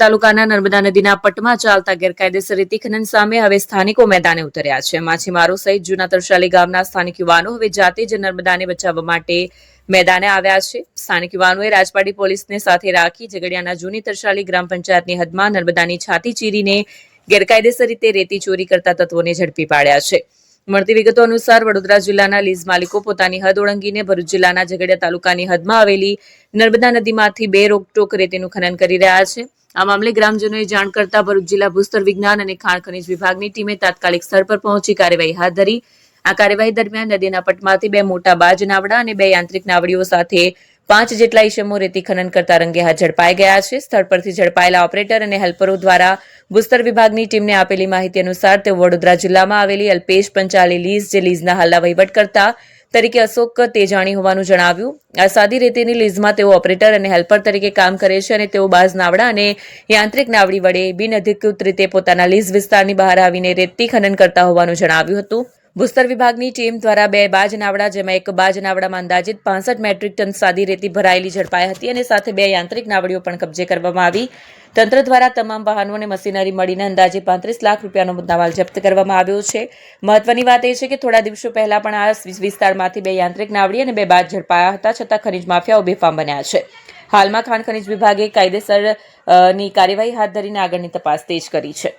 તાલુકાના નર્મદા નદીના પટમાં ચાલતા ગેરકાયદેસર રેતી ખનન સામે હવે સ્થાનિકો મેદાને ઉતર્યા છે. માછીમારો સહિત જૂના તરસાલી ગામના સ્થાનિક યુવાનો હવે જાતે જ નર્મદાને બચાવવા માટે મેદાને આવ્યા છે. સ્થાનિક યુવાનોએ રાજપાડી પોલીસને સાથે રાખી ઝઘડિયાના જૂની તરસાલી ગ્રામ પંચાયતની હદમાં નર્મદાની છાતી ચીરીને ગેરકાયદેસર રીતે રેતી ચોરી કરતા તત્વોને ઝડપી પાડ્યા છે. મળતી વિગતો અનુસાર વડોદરા જિલ્લાના લીઝ માલિકો પોતાની હદ ઓળંગીને ભરૂચ જિલ્લાના ઝઘડિયા તાલુકાની હદમાં આવેલી નર્મદા નદીમાંથી બે રોકટોક રેતીનું ખનન કરી રહ્યા છે. આ મામલે ગ્રામજનોએ જાણ કરતા ભરૂચ જિલ્લા ભૂસ્તર વિજ્ઞાન અને ખાણ ખનિજ વિભાગની ટીમે તાત્કાલિક સ્થળ પર પહોંચી કાર્યવાહી હાથ ધરી. આ કાર્યવાહી દરમિયાન નદીના પટમાંથી બે મોટા બાજ નાવડા અને બે યાંત્રિક નાવડીઓ સાથે પાંચ જેટલા ઈસમો રેતી ખનન કરતા રંગે હાથ ઝડપાઈ ગયા છે. સ્થળ પરથી ઝડપાયેલા ઓપરેટર અને હેલ્પરો દ્વારા ભૂસ્તર વિભાગની ટીમને આપેલી માહિતી અનુસાર તેઓ વડોદરા જિલ્લામાં આવેલી અલ્પેશ પંચાલી, લીઝ, જે લીઝના હાલના વહીવટકર્તા તરીકે અશોક તેજાણી હોવાનું જણાવ્યું. આ સાદી રેતીની લીઝમાં તેઓ ઓપરેટર અને હેલ્પર તરીકે કામ કરે છે અને તેઓ બાઝ નાવડા અને યાંત્રિક નાવડી વડે બિનઅધિકૃત રીતે પોતાના લીઝ વિસ્તારની બહાર આવીને રેતી ખનન કરતા હોવાનું જણાવ્યું હતું. ભૂસ્તર વિભાગની ટીમ દ્વારા બે બાજ નાવડા જેમાં એક બાજ નાવડામાં અંદાજિત પાંસઠ મેટ્રિક ટન સાદી રેતી ભરાયેલી ઝડપાઈ હતી અને સાથે બે યાંત્રિક નાવડીઓ પણ કબજે કરવામાં આવી. તંત્ર દ્વારા તમામ વાહનો અને મશીનરી મળીને અંદાજે પાંત્રીસ લાખ રૂપિયાનો મુદ્દામાલ જપ્ત કરવામાં આવ્યો છે. મહત્વની વાત એ છે કે થોડા દિવસો પહેલા પણ આ વિસ્તારમાંથી બે યાંત્રિક નાવડી અને બે બાજ ઝડપાયા હતા, છતાં ખનીજ માફિયાઓ બેફામ બન્યા છે. હાલમાં ખાણ ખનીજ વિભાગે કાયદેસરની કાર્યવાહી હાથ ધરીને આગળની તપાસ તેજ કરી છે.